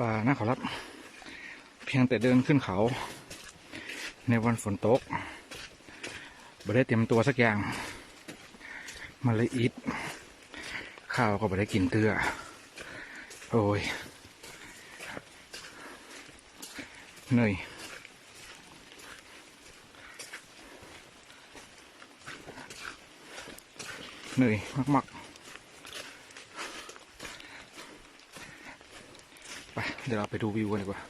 ป่านะขอรับ เพียงแต่เดินขึ้นเขา ในวันฝนตกไม่ได้เตรียมตัวสักอย่าง มาเลยอิดข้าวก็ไม่ได้กินเตื้อ โอ้ยเหนื่อยเหนื่อยมากๆ ไป เดี๋ยวเราไปดูวิวกันดีกว่า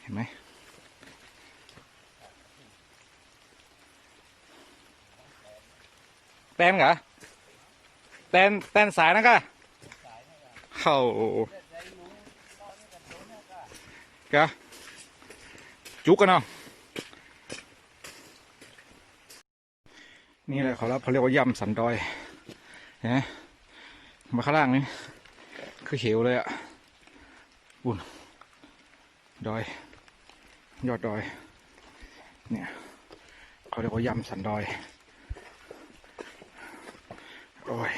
เห็นไหมแตนเหรอแตนแตนสายนะกะเข้ากะจุกกันเนาะนี่แหละเขาเขาเรียกว่าย่ำสันดอยเห็นไห มาข้างล่างนี่คือเหวเลยอะบุญดอย ยอดดอย เนี่ยเขาเรียกว่าย่ำสันดอยโอ้ย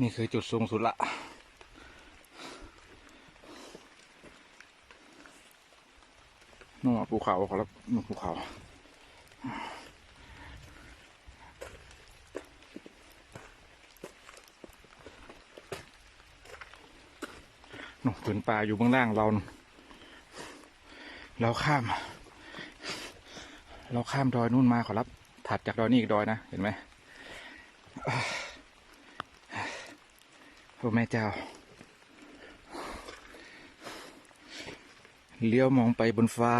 นี่คือจุดสูงสุดละนู่นภูเขาเขอรับนู่นภูเขา ผืนป่าอยู่เบื้องล่างเรา เราข้าม เราข้ามดอยนู่นมาขอรับ ถัดจากดอยนี่อีกดอยนะ เห็นไหมโอ้แม่เจ้า เลี้ยวมองไปบนฟ้า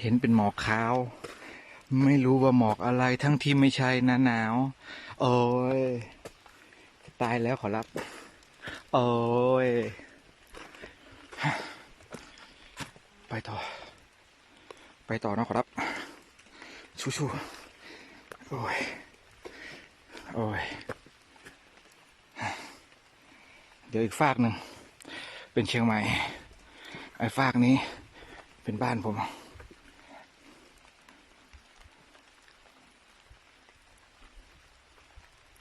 เห็นเป็นหมอกขาว ไม่รู้ว่าหมอกอะไรทั้งที่ไม่ใช่หนาหนาว โอ้ย ตายแล้วขอรับ โอ้ย ไปต่อ ไปต่อนะขอรับ ชูๆโอ้ย โอ้ย เดี๋ยวอีกฝากหนึ่ง เป็นเชียงใหม่ ไอ้ฝากนี้เป็นบ้านผม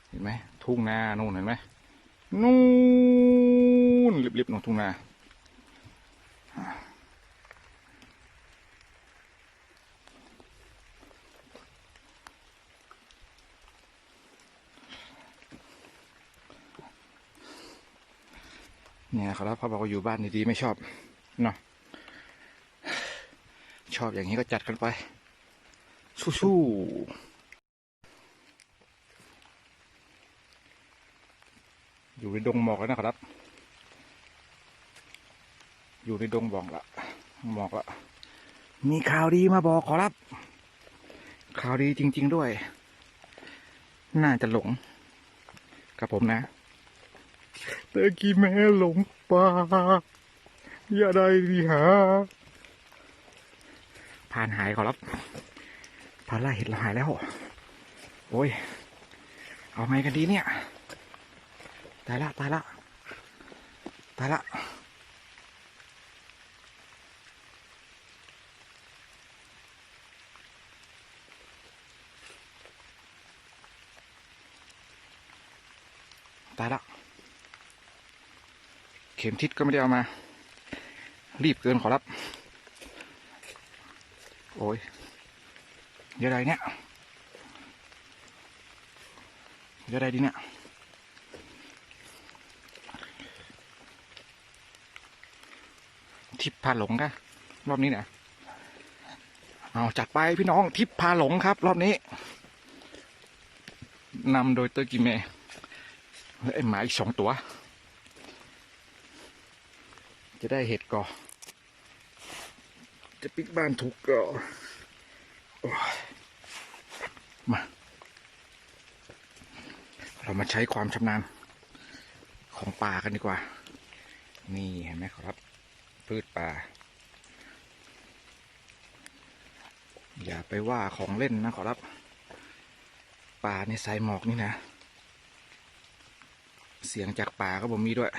เห็นไหมทุ่งนานู่นเห็นไหมนู่นริบๆนู่นทุ่งนา เนี่ยเขารับเขาบอกว่าอยู่บ้านดีๆไม่ชอบเนาะชอบอย่างนี้ก็จัดกันไป สู้ๆอยู่ในดงหมอกแล้วนะครับ อยู่ในดงบอกละหมอกละมีข่าวดีมาบอกขอรับ ข่าวดีจริง ๆด้วย น่าจะหลงกับผมนะ ตะกี้แม่หลงป่าอย่าได้ดีหาผ่านหายขอรับผ่านไล่เห็ดเราหายแล้ว โอ้ย เอาไงกันดีเนี่ย ตายละตายละตายละตายละ ข็มทิศก็ไม่ได้เอามา รีบเกินขอรับ โอ้ยเยอะไรเนี่ยเยอะไรดีเนี่ยทิพพาหลงกะรอบนี้เนี่ยเอาจัดไปพี่น้องทิพพาหลงครับ รอบนี้นำโดยเตอร์กิเมและไอหมาอีกสองตัว จะได้เห็ดก่อ จะปิกบ้านถูกก่อมา เรามาใช้ความชำนาญของป่ากันดีกว่า นี่เห็นไหมครับ พืชป่า อย่าไปว่าของเล่นนะขอรับ ป่าในสายหมอกนี่นะ เสียงจากป่าก็บ่มีด้วย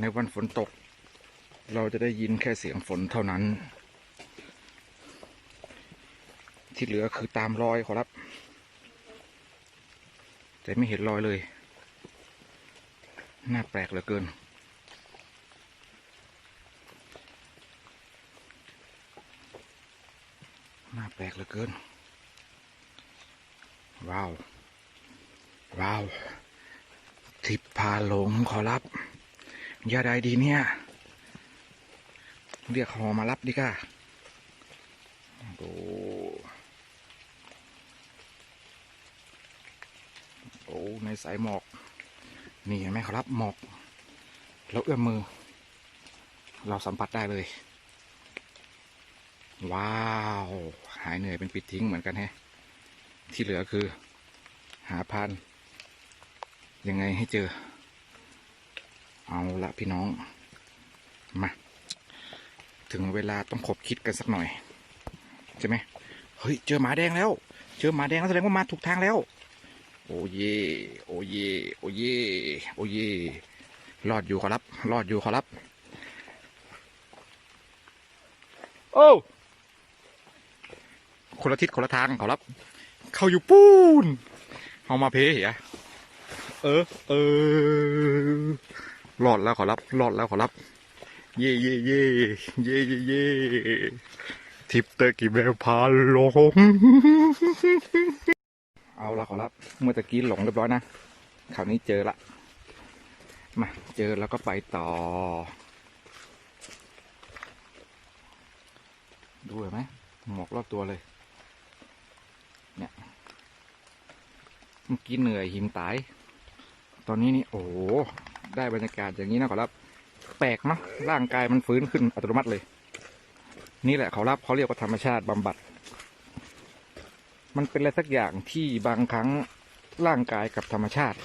ในวันฝนตก เราจะได้ยินแค่เสียงฝนเท่านั้น ที่เหลือคือตามรอยขอรับ แต่ไม่เห็นรอยเลย น่าแปลกเหลือเกินน่าแปลกเหลือเกิน ว้าว ว้าว ทิพพาหลงขอรับ ยาใดดีเนี่ย เรียกหอมารับดิก้าดูโอ้ในสายหมอก นี่เห็นไหมครับหมอก แล้วเอื้อมมือ เราสัมผัสได้เลย ว้าว หายเหนื่อยเป็นปิดทิ้งเหมือนกันแฮะ ที่เหลือคือ หาพันยังไงให้เจอ เอาละพี่น้อง มา ถึงเวลาต้องขบคิดกันสักหน่อย ใช่ไหมเฮ้ย เจอหมาแดงแล้ว เจอหมาแดงแล้วแสดงว่ามาถูกทางแล้ว โอ้เย่โอ้เย่โอ้เย่โอ้เย่รอดอยู่ขอรับ รอดอยู่ขอรับ โอ้ คนละทิศคนละทางขอรับ เข้าอยู่ปูนเอามาเพเหียเออ เออ รอดแล้วขอรับ รอดแล้วขอรับ เย่เย่เย่เย่เย่เย่ทิปเตอร์กี่แมวพาหลง เอาละขอรับ เมื่อตะกี้หลงเรียบร้อยนะคราวนี้เจอละ มาเจอแล้วก็ไปต่อ ดูเห็นไหมหมอกรอบตัวเลย เนี่ย เมื่อกี้เหนื่อยหิมตาย ตอนนี้นี่ โอ้ ได้บรรยากาศอย่างนี้นะขอรับแปลกเนาะร่างกายมันฟื้นขึ้นอัตโนมัติเลย นี่แหละเขารับเขาเรียกว่าธรรมชาติบำบัด มันเป็นอะไรสักอย่างที่บางครั้งร่างกายกับธรรมชาติ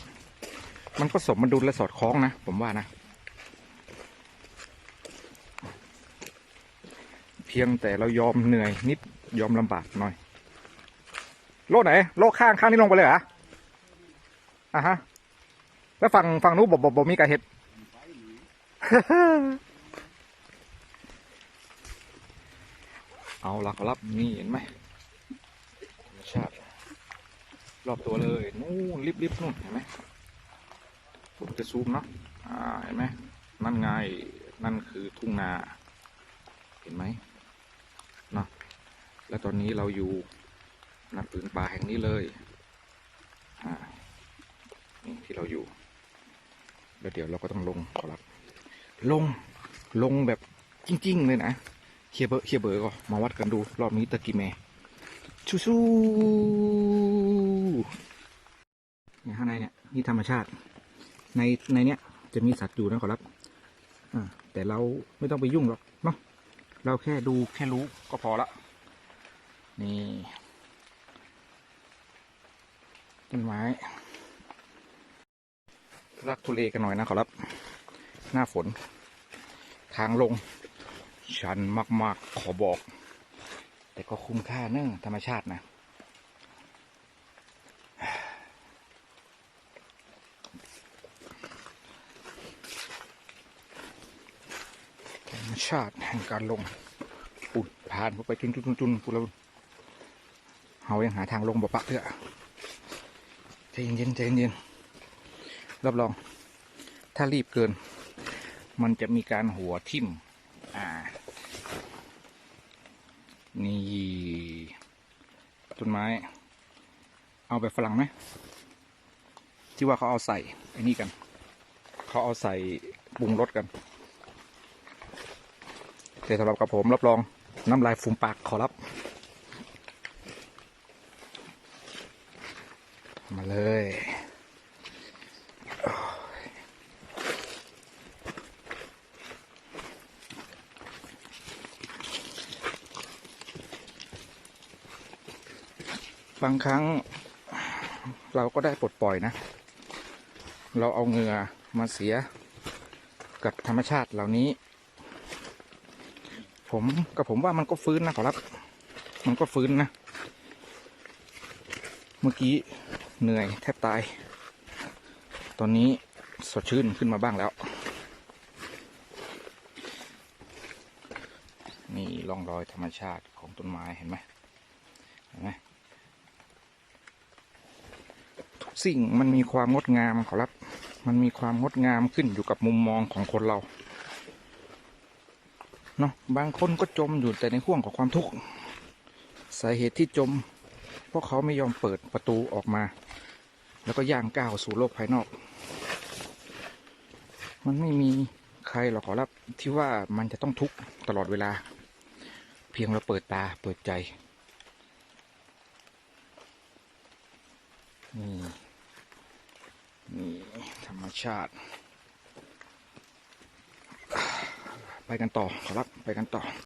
มันก็สมดุลและสอดคล้องนะ ผมว่านะ เพียงแต่เรายอมเหนื่อยนิดยอมลำบากหน่อย โลกไหน โลกข้างข้างนี้ลงไปเลยเหรออะฮะ แล้วฝั่งฝั่งนู้นบอกบอกบอกมีกระเห็ดเอาละครับนี่เห็นไหมธรรมชาติรอบตัวเลยนู่นริบริบนู่นเห็นไหมผมจะซูมเนาะอ่าเห็นไหมนั่นไงนั่นคือทุ่งนา เห็นไหมเนาะและตอนนี้เราอยู่ณผืนป่าแห่งนี้เลยอ่านี่ที่เราอยู่ แล้วเดี๋ยวเราก็ต้องลงขอรับ ลงลงแบบจริง ๆ เลยนะเฮียเบอร์เฮียเบอร์ก็มาวัดกันดู รอบนี้ตะกี้แม่ชูชูเนี่ยข้างในเนี่ยนี่ธรรมชาติ ในในเนี้ยจะมีสัตว์อยู่นะขอรับอ่าแต่เราไม่ต้องไปยุ่งหรอกเนาะเราแค่ดูแค่รู้ก็พอละ นี่ต้นไม้ รักทุเลกันหน่อยนะขอรับ หน้าฝน ทางลง ชันมากๆ ขอบอก แต่ก็คุ้มค่าเนื่องธรรมชาตินะ ธรรมชาติแห่งการลงปุ่นผ่านไปจุนจุนจุนจุนปุ่นแล้วเฮายังหาทางลงบ่ปะเถอะใจเย็นใจเย็น รับรอง ถ้ารีบเกิน มันจะมีการหัวทิ่ม อ่า นี่ต้นไม้ เอาแบบฝรั่งไหม ที่ว่าเขาเอาใส่ไอ้นี่กัน เขาเอาใส่ปรุงรสกันแต่สำหรับกับผมรับรองน้ำลายฟูมปากขอรับ มาเลย บางครั้งเราก็ได้ปลดปล่อยนะ เราเอาเงื่อมาเสียกับธรรมชาติเหล่านี้ ผมกับผมว่ามันก็ฟื้นนะขอรับ มันก็ฟื้นนะ เมื่อกี้เหนื่อยแทบตาย ตอนนี้สดชื่นขึ้นมาบ้างแล้ว นี่ร่องรอยธรรมชาติของต้นไม้เห็นไหมเห็นไหมทุก สิ่งมันมีความงดงามขอรับ มันมีความงดงามขึ้นอยู่กับมุมมองของคนเรา เนาะ บางคนก็จมอยู่แต่ในห่วงของความทุกข์ สาเหตุที่จม เพราะเขาไม่ยอมเปิดประตูออกมา แล้วก็ย่างก้าวสู่โลกภายนอก มันไม่มีใครหรอกขอรับที่ว่ามันจะต้องทุกข์ตลอดเวลา เพียงเราเปิดตาเปิดใจนี่ นี่ ธรรมชาติ ไปกันต่อ ขอรับ ไปกันต่อ